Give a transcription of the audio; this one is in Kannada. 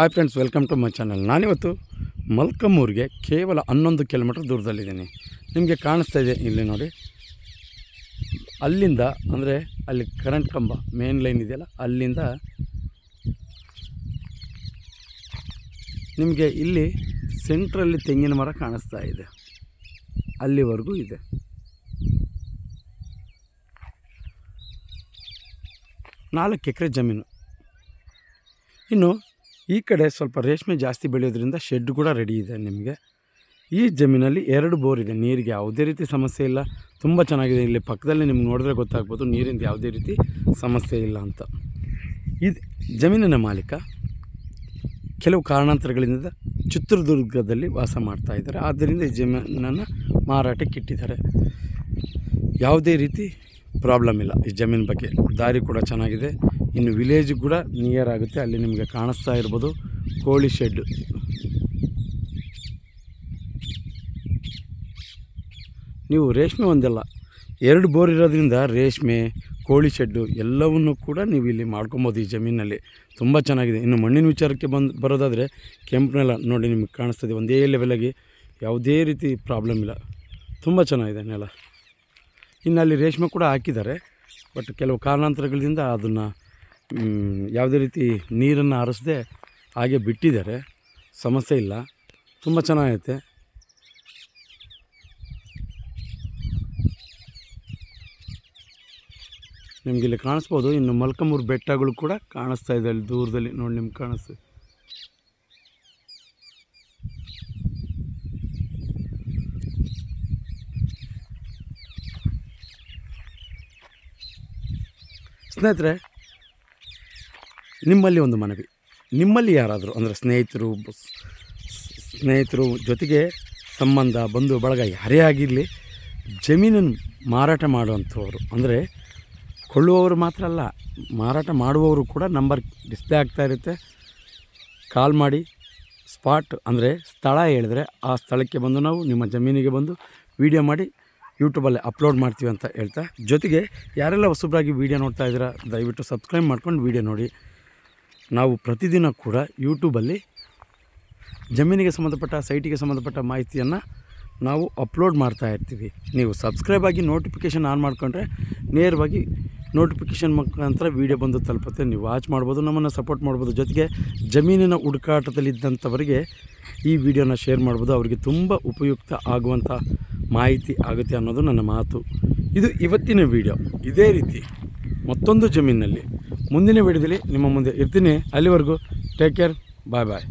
Hi friends welcome to my channel ನಾನಿವತ್ತು ಮಲ್ಕಮ್ಮೂರಿಗೆ ಕೇವಲ ಹನ್ನೊಂದು ಕಿಲೋಮೀಟ್ರ್ ದೂರದಲ್ಲಿದ್ದೀನಿ. ನಿಮಗೆ ಕಾಣಿಸ್ತಾ ಇದೆ ಇಲ್ಲಿ ನೋಡಿ. ಅಲ್ಲಿಂದ ಅಂದರೆ ಅಲ್ಲಿ ಕರೆಂಟ್ ಕಂಬ ಮೇನ್ ಲೈನ್ ಇದೆಯಲ್ಲ, ಅಲ್ಲಿಂದ ನಿಮಗೆ ಇಲ್ಲಿ ಸೆಂಟ್ರಲ್ಲಿ ತೆಂಗಿನ ಮರ ಕಾಣಿಸ್ತಾ ಇದೆ. ಅಲ್ಲಿವರೆಗೂ ಇದೆ. ನಾಲ್ಕು ಎಕರೆ ಜಮೀನು. ಇನ್ನು ಈ ಕಡೆ ಸ್ವಲ್ಪ ರೇಷ್ಮೆ ಜಾಸ್ತಿ ಬೆಳೆಯೋದ್ರಿಂದ ಶೆಡ್ ಕೂಡ ರೆಡಿ ಇದೆ ನಿಮಗೆ. ಈ ಜಮೀನಲ್ಲಿ ಎರಡು ಬೋರ್ ಇದೆ, ನೀರಿಗೆ ಯಾವುದೇ ರೀತಿ ಸಮಸ್ಯೆ ಇಲ್ಲ. ತುಂಬ ಚೆನ್ನಾಗಿದೆ, ಇಲ್ಲಿ ಪಕ್ಕದಲ್ಲಿ ನಿಮ್ಗೆ ನೋಡಿದ್ರೆ ಗೊತ್ತಾಗ್ಬೋದು, ನೀರಿಂದ ಯಾವುದೇ ರೀತಿ ಸಮಸ್ಯೆ ಇಲ್ಲ ಅಂತ. ಇದು ಜಮೀನಿನ ಮಾಲೀಕ ಕೆಲವು ಕಾರಣಾಂತರಗಳಿಂದ ಚಿತ್ರದುರ್ಗದಲ್ಲಿ ವಾಸ ಮಾಡ್ತಾ ಇದ್ದಾರೆ. ಆದ್ದರಿಂದ ಈ ಜಮೀನನ್ನು ಮಾರಾಟಕ್ಕೆ ಇಟ್ಟಿದ್ದಾರೆ. ಯಾವುದೇ ರೀತಿ ಪ್ರಾಬ್ಲಮ್ ಇಲ್ಲ ಈ ಜಮೀನು ಬಗ್ಗೆ. ದಾರಿ ಕೂಡ ಚೆನ್ನಾಗಿದೆ. ಇನ್ನು ವಿಲೇಜ್ ಕೂಡ ನಿಯರ್ ಆಗುತ್ತೆ. ಅಲ್ಲಿ ನಿಮಗೆ ಕಾಣಿಸ್ತಾ ಇರ್ಬೋದು. ಕೋಳಿ ಶೆಡ್ ನೀವು ರೇಷ್ಮೆ ಒಂದಲ್ಲ, ಎರಡು ಬೋರ್ ಇರೋದ್ರಿಂದ ರೇಷ್ಮೆ, ಕೋಳಿ ಶೆಡ್ಡು ಎಲ್ಲವನ್ನು ಕೂಡ ನೀವು ಇಲ್ಲಿ ಮಾಡ್ಕೊಬೋದು ಈ ಜಮೀನಲ್ಲಿ. ತುಂಬ ಚೆನ್ನಾಗಿದೆ. ಇನ್ನು ಮಣ್ಣಿನ ವಿಚಾರಕ್ಕೆ ಬಂದು, ಬರೋದಾದರೆ ಕೆಂಪು ನೆಲ ನೋಡಿ ನಿಮಗೆ ಕಾಣಿಸ್ತದೆ. ಒಂದೇ ಲೆವೆಲಾಗಿ ಯಾವುದೇ ರೀತಿ ಪ್ರಾಬ್ಲಮ್ ಇಲ್ಲ. ತುಂಬ ಚೆನ್ನಾಗಿದೆ ನೆಲ. ಇನ್ನು ಅಲ್ಲಿ ರೇಷ್ಮೆ ಕೂಡ ಹಾಕಿದ್ದಾರೆ. ಬಟ್ ಕೆಲವು ಕಾರಣಾಂತರಗಳಿಂದ ಅದನ್ನು ಯಾವುದೇ ರೀತಿ ನೀರನ್ನು ಹರಿಸದೆ ಹಾಗೆ ಬಿಟ್ಟಿದ್ದಾರೆ. ಸಮಸ್ಯೆ ಇಲ್ಲ. ತುಂಬ ಚೆನ್ನಾಗೈತೆ. ನಿಮ್ಗೆ ಇಲ್ಲಿ ಕಾಣಿಸ್ಬೋದು, ಇನ್ನು ಮಲ್ಕಮೂರು ಬೆಟ್ಟಗಳು ಕೂಡ ಕಾಣಿಸ್ತಾ ಇದೆ ಅಲ್ಲಿ ದೂರದಲ್ಲಿ. ನೋಡಿ, ನಿಮ್ಗೆ ಕಾಣಿಸ್ತದೆ ಸ್ನೇಹಿತರೆ ನಿಮ್ಮಲ್ಲಿ ಒಂದು ಮನವಿ. ನಿಮ್ಮಲ್ಲಿ ಯಾರಾದರೂ, ಅಂದರೆ ಸ್ನೇಹಿತರು ಸ್ನೇಹಿತರು ಜೊತೆಗೆ ಸಂಬಂಧ, ಬಂಧು ಬಳಗ ಯಾರೇ ಆಗಿರಲಿ ಜಮೀನನ್ನು ಮಾರಾಟ ಮಾಡುವಂಥವ್ರು, ಅಂದರೆ ಕೊಳ್ಳುವವರು ಮಾತ್ರ ಅಲ್ಲ, ಮಾರಾಟ ಮಾಡುವವರು ಕೂಡ ನಂಬರ್ ಡಿಸ್ಪ್ಲೇ ಆಗ್ತಾ ಇರುತ್ತೆ. ಕಾಲ್ ಮಾಡಿ, ಸ್ಪಾಟ್, ಅಂದರೆ ಸ್ಥಳ ಹೇಳಿದ್ರೆ ಆ ಸ್ಥಳಕ್ಕೆ ಬಂದು ನಾವು, ನಿಮ್ಮ ಜಮೀನಿಗೆ ಬಂದು ವೀಡಿಯೋ ಮಾಡಿ, ಯೂಟ್ಯೂಬಲ್ಲಿ ಅಪ್ಲೋಡ್ ಮಾಡ್ತೀವಿ ಅಂತ ಹೇಳ್ತಾ, ಜೊತೆಗೆ ಯಾರೆಲ್ಲ ಹೊಸಬ್ರಾಗಿ ವೀಡಿಯೋ ನೋಡ್ತಾ ಇದ್ದೀರಾ, ದಯವಿಟ್ಟು ಸಬ್ಸ್ಕ್ರೈಬ್ ಮಾಡ್ಕೊಂಡು ವೀಡಿಯೋ ನೋಡಿ. ನಾವು ಪ್ರತಿದಿನ ಕೂಡ ಯೂಟ್ಯೂಬಲ್ಲಿ ಜಮೀನಿಗೆ ಸಂಬಂಧಪಟ್ಟ, ಸೈಟಿಗೆ ಸಂಬಂಧಪಟ್ಟ ಮಾಹಿತಿಯನ್ನು ನಾವು ಅಪ್ಲೋಡ್ ಮಾಡ್ತಾ ಇರ್ತೀವಿ. ನೀವು ಸಬ್ಸ್ಕ್ರೈಬ್ ಆಗಿ ನೋಟಿಫಿಕೇಷನ್ ಆನ್ ಮಾಡಿಕೊಂಡ್ರೆ ನೇರವಾಗಿ ನೋಟಿಫಿಕೇಷನ್ ಮುಖಾಂತರ ವೀಡಿಯೋ ಬಂದು ತಲುಪುತ್ತೆ. ನೀವು ವಾಚ್ ಮಾಡ್ಬೋದು, ನಮ್ಮನ್ನು ಸಪೋರ್ಟ್ ಮಾಡ್ಬೋದು. ಜೊತೆಗೆ ಜಮೀನಿನ ಹುಡುಕಾಟದಲ್ಲಿದ್ದಂಥವರಿಗೆ ಈ ವಿಡಿಯೋನ ಶೇರ್ ಮಾಡ್ಬೋದು. ಅವರಿಗೆ ತುಂಬ ಉಪಯುಕ್ತ ಆಗುವಂಥ ಮಾಹಿತಿ ಆಗುತ್ತೆ ಅನ್ನೋದು ನನ್ನ ಮಾತು. ಇದು ಇವತ್ತಿನ ವಿಡಿಯೋ. ಇದೇ ರೀತಿ ಮತ್ತೊಂದು ಜಮೀನಿನಲ್ಲಿ ಮುಂದಿನ ವಿಡಿಯೋದಲ್ಲಿ ನಿಮ್ಮ ಮುಂದೆ ಇರ್ತೀನಿ. ಅಲ್ಲಿವರೆಗೂ ಟೇಕ್ ಕೇರ್ ಬಾಯ್ ಬಾಯ್